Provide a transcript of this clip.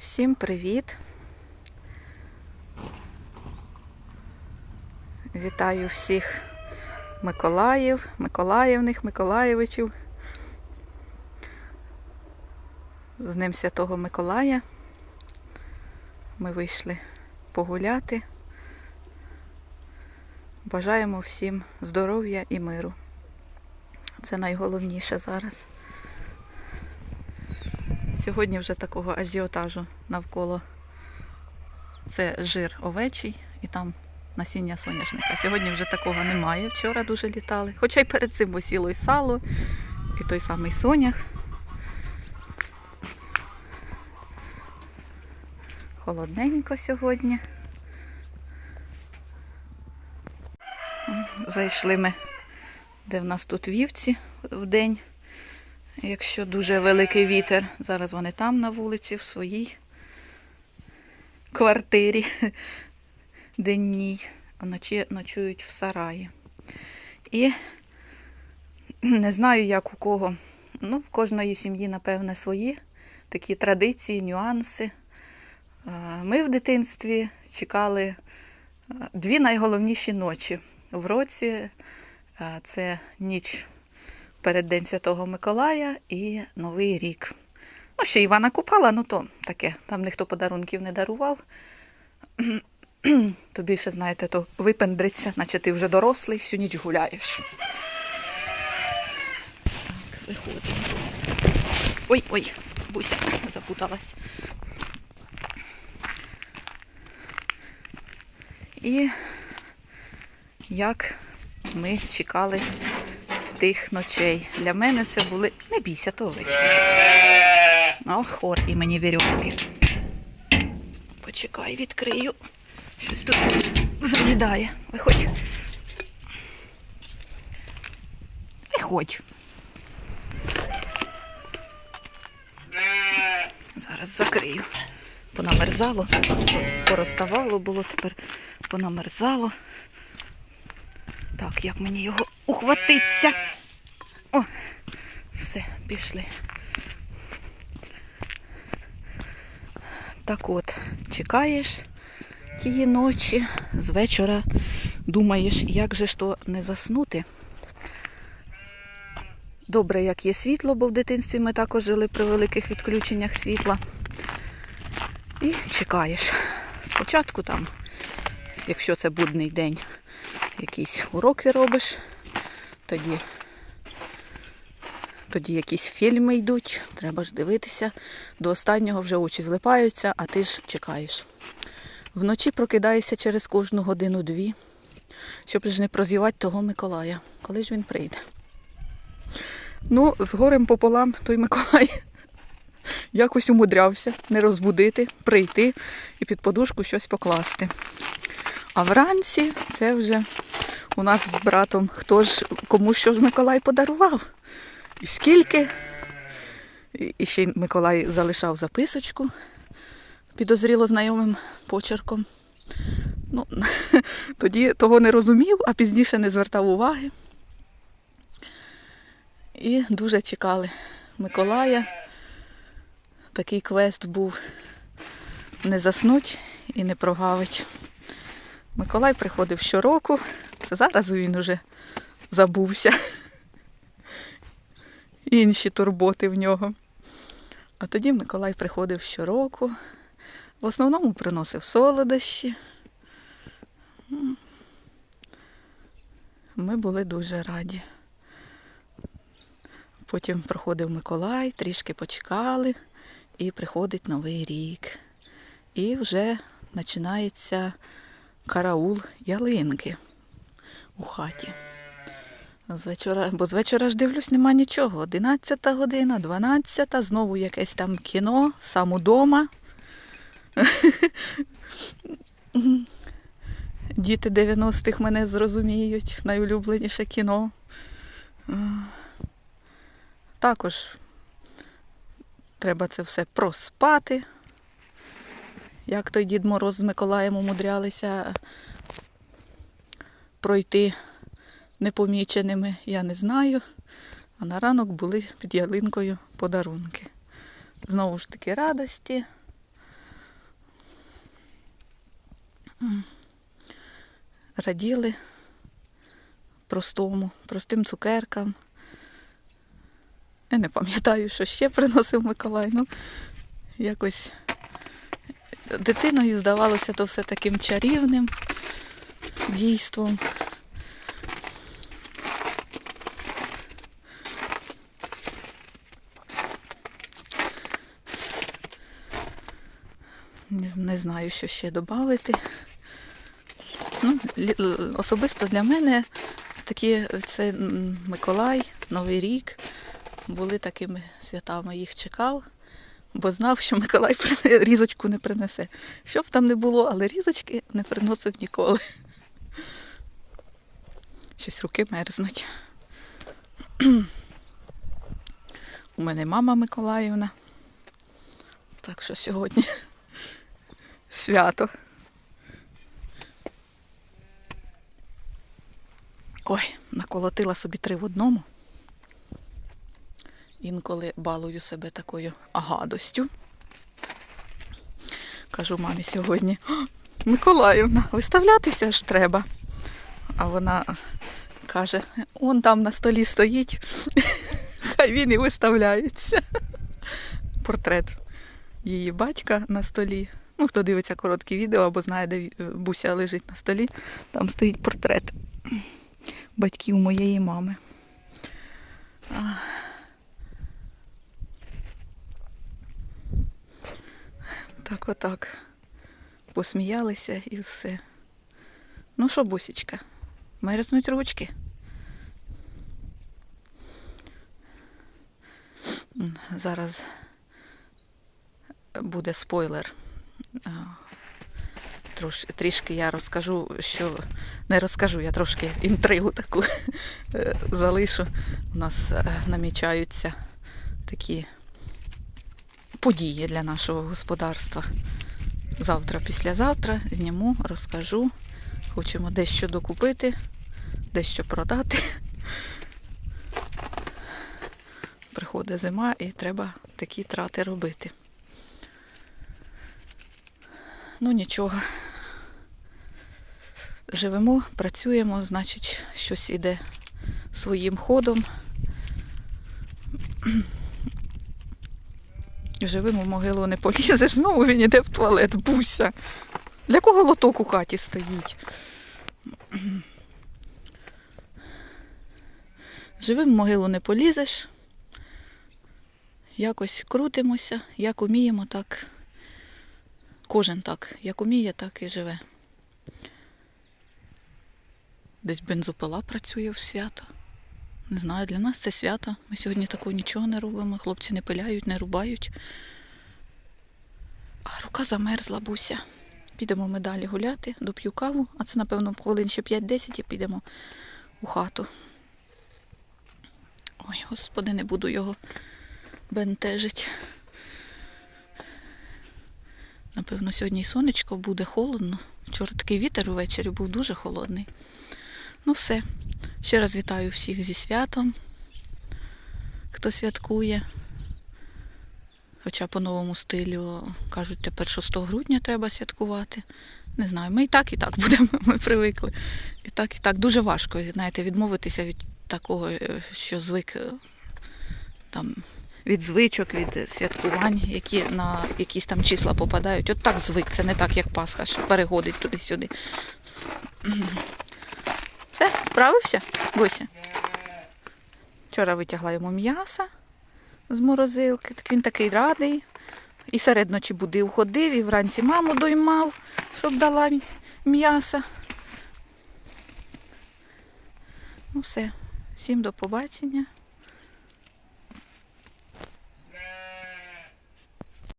Всім привіт! Вітаю всіх Миколаїв, Миколаївних, Миколаєвичів. З Ним Святого Миколая. Ми вийшли погуляти. Бажаємо всім здоров'я і миру. Це найголовніше зараз. Сьогодні вже такого ажіотажу навколо. Це жир овечий і там насіння соняшника. Сьогодні вже такого немає. Вчора дуже літали. Хоча й перед цим висіло і сало, і той самий сонях. Холодненько сьогодні. Зайшли ми, де в нас тут вівці в день. Якщо дуже великий вітер, зараз вони там на вулиці, в своїй квартирі денній, вночі ночують в сараї. І не знаю, як у кого. Ну, в кожної сім'ї, напевне, свої такі традиції, нюанси. Ми в дитинстві чекали дві найголовніші ночі в році. Це ніч перед День Святого Миколая і Новий рік. Ну, ще Івана Купала, ну то таке, там ніхто подарунків не дарував. То більше, знаєте, то випендриться, наче ти вже дорослий, всю ніч гуляєш. Так, виходимо. Ой, ой, буся запуталась. І як ми чекали тих ночей. Для мене це були. Не бійся того вечора. Ох, хор і мені вірьовки. Почекай, відкрию. Щось тут заїдає. Виходь. Виходь. Зараз закрию. Понамерзало, порозставало було, тепер понамерзало. Так, як мені його ухватиться? Все, пішли. Так от, чекаєш тієї ночі, з вечора думаєш, як же ж то не заснути. Добре, як є світло, бо в дитинстві ми також жили при великих відключеннях світла. І чекаєш. Спочатку там, якщо це будний день, якісь уроки робиш, тоді, тоді якісь фільми йдуть, треба ж дивитися. До останнього вже очі злипаються, а ти ж чекаєш. Вночі прокидаєшся через кожну годину-дві, щоб ж не прозівати того Миколая. Коли ж він прийде? Ну, з горем пополам той Миколай якось умудрявся не розбудити, прийти і під подушку щось покласти. А вранці це вже у нас з братом хто ж кому що ж Миколай подарував. Скільки. І ще Миколай залишав записочку підозріло знайомим почерком. Ну, тоді того не розумів, а пізніше не звертав уваги. І дуже чекали Миколая. Такий квест був не заснуть і не прогавить. Миколай приходив щороку, це зараз він уже забувся. Інші турботи в нього. А тоді Миколай приходив щороку. В основному приносив солодощі. Ми були дуже раді. Потім проходив Миколай, трішки почекали, і приходить Новий рік. І вже починається караул ялинки у хаті. З вечора, бо з вечора ж дивлюсь, нема нічого. 11 година, 12, знову якесь там кіно, сам удома. Діти 90-х мене зрозуміють, найулюбленіше кіно. Також треба це все проспати. Як той Дід Мороз з Миколаєм умудрялися пройти непоміченими, я не знаю. А на ранок були під ялинкою подарунки. Знову ж таки радості. раділи простому, простим цукеркам. Я не пам'ятаю, що ще приносив Миколай. Ну, якось дитиною здавалося то все таким чарівним дійством. Не, знаю, що ще додати. Ну, особисто для мене такі це Миколай, Новий рік були такими святами. Їх чекав, бо знав, що Миколай різочку не принесе. Що б там не було, але різочки не приносив ніколи. Щось руки мерзнуть. У мене мама Миколаївна. Так що сьогодні свято. Ой, наколотила собі три в одному. Інколи балую себе такою гадостю. Кажу мамі сьогодні, Миколаївна, виставлятися ж треба. А вона каже, он там на столі стоїть, хай він і виставляється. Портрет її батька на столі. Ну, хто дивиться короткі відео або знає, де буся лежить на столі, там стоїть портрет батьків моєї мами. Так отак. Посміялися і все. Ну що, бусічка, мерзнуть ручки. Зараз буде спойлер. Трош, трішки я розкажу, що не розкажу, я трошки інтригу таку е, залишу. У нас е, намічаються такі події для нашого господарства. Завтра, післязавтра зніму, розкажу. Хочемо дещо докупити, дещо продати. Приходить зима і треба такі трати робити. Ну нічого. Живемо, працюємо, значить, щось іде своїм ходом. Живимо в могилу не полізеш, знову він іде в туалет, буся. Для кого лоток у хаті стоїть? Живим в могилу не полізеш. Якось крутимося, як уміємо, так. Кожен так, як уміє, так і живе. Десь бензопила працює в свято. Не знаю, для нас це свято. Ми сьогодні такого нічого не робимо. Хлопці не пиляють, не рубають. А рука замерзла, буся. Підемо ми далі гуляти, доп'ю каву, а це, напевно, хвилин ще 5-10 і підемо у хату. Ой, господи, не буду його бентежить. Напевно, сьогодні й сонечко буде холодно. Вчора такий вітер увечері був дуже холодний. Ну все. Ще раз вітаю всіх зі святом, хто святкує. Хоча по новому стилю кажуть, тепер 6 грудня треба святкувати. Не знаю, ми і так, і так будемо, ми привикли. І так, і так. Дуже важко, знаєте, відмовитися від такого, е, що звик е, там, від звичок, від святкувань, які на якісь там числа попадають. От так звик, це не так, як Пасха, що переходить туди-сюди. Все, справився, Буся? Вчора витягла йому м'яса з морозилки, так він такий радий. І серед ночі будив, ходив, і вранці маму доймав, щоб дала м'яса. Ну все, всім до побачення.